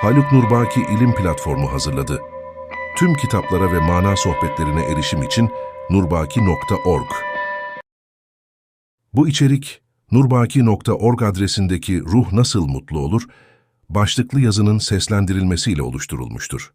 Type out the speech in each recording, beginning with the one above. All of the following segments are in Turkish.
Haluk Nurbaki İlim Platformu hazırladı. Tüm kitaplara ve mana sohbetlerine erişim için nurbaki.org. Bu içerik nurbaki.org adresindeki Ruh Nasıl Mutlu Olur başlıklı yazının seslendirilmesiyle oluşturulmuştur.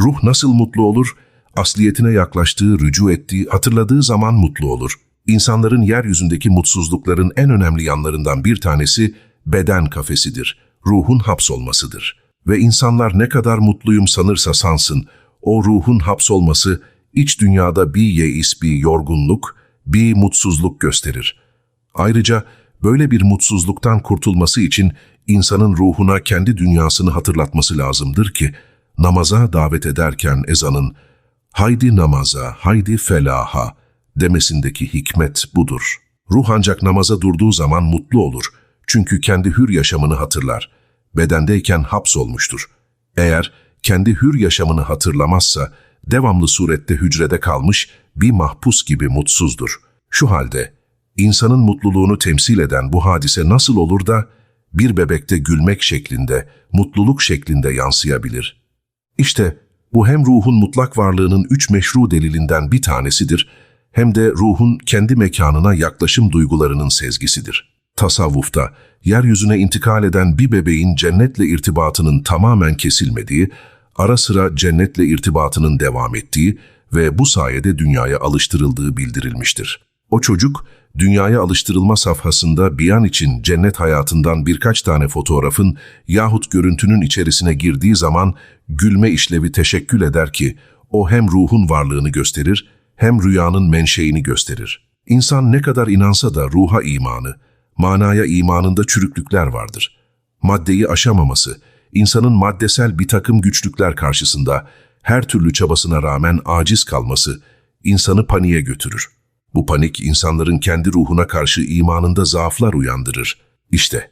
Ruh nasıl mutlu olur? Asliyetine yaklaştığı, rücu ettiği, hatırladığı zaman mutlu olur. İnsanların yeryüzündeki mutsuzlukların en önemli yanlarından bir tanesi beden kafesidir. Ruhun hapsolmasıdır. Ve insanlar ne kadar mutluyum sanırsa sansın, o ruhun hapsolması iç dünyada bir yeis, bir yorgunluk, bir mutsuzluk gösterir. Ayrıca böyle bir mutsuzluktan kurtulması için insanın ruhuna kendi dünyasını hatırlatması lazımdır ki, namaza davet ederken ezanın haydi namaza, haydi felaha demesindeki hikmet budur. Ruh ancak namaza durduğu zaman mutlu olur. Çünkü kendi hür yaşamını hatırlar. Bedendeyken hapsolmuştur. Eğer kendi hür yaşamını hatırlamazsa, devamlı surette hücrede kalmış bir mahpus gibi mutsuzdur. Şu halde, insanın mutluluğunu temsil eden bu hadise nasıl olur da, bir bebekte gülmek şeklinde, mutluluk şeklinde yansıyabilir? İşte bu hem ruhun mutlak varlığının üç meşru delilinden bir tanesidir, hem de ruhun kendi mekanına yaklaşım duygularının sezgisidir. Tasavvufta, yeryüzüne intikal eden bir bebeğin cennetle irtibatının tamamen kesilmediği, ara sıra cennetle irtibatının devam ettiği ve bu sayede dünyaya alıştırıldığı bildirilmiştir. O çocuk, dünyaya alıştırılma safhasında bir an için cennet hayatından birkaç tane fotoğrafın yahut görüntünün içerisine girdiği zaman gülme işlevi teşekkül eder ki, o hem ruhun varlığını gösterir, hem rüyanın menşeini gösterir. İnsan ne kadar inansa da ruha imanı, manaya imanında çürüklükler vardır. Maddeyi aşamaması, insanın maddesel bir takım güçlükler karşısında her türlü çabasına rağmen aciz kalması, insanı paniğe götürür. Bu panik insanların kendi ruhuna karşı imanında zaaflar uyandırır. İşte,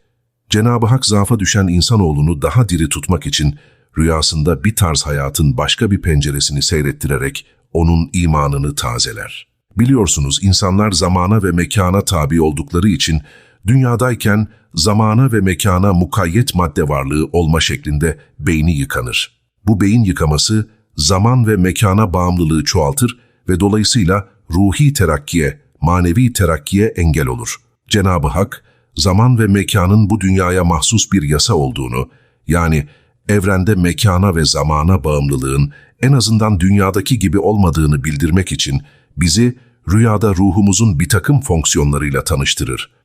Cenab-ı Hak zaafa düşen insanoğlunu daha diri tutmak için rüyasında bir tarz hayatın başka bir penceresini seyrettirerek onun imanını tazeler. Biliyorsunuz insanlar zamana ve mekana tabi oldukları için dünyadayken zamana ve mekana mukayyet madde varlığı olma şeklinde beyni yıkanır. Bu beyin yıkaması zaman ve mekana bağımlılığı çoğaltır ve dolayısıyla ruhi terakkiye, manevi terakkiye engel olur. Cenab-ı Hak, zaman ve mekanın bu dünyaya mahsus bir yasa olduğunu, yani evrende mekana ve zamana bağımlılığın en azından dünyadaki gibi olmadığını bildirmek için bizi rüyada ruhumuzun bir takım fonksiyonlarıyla tanıştırır.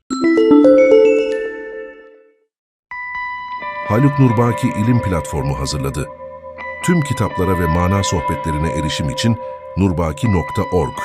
Haluk Nurbaki İlim Platformu hazırladı. Tüm kitaplara ve mana sohbetlerine erişim için nurbaki.org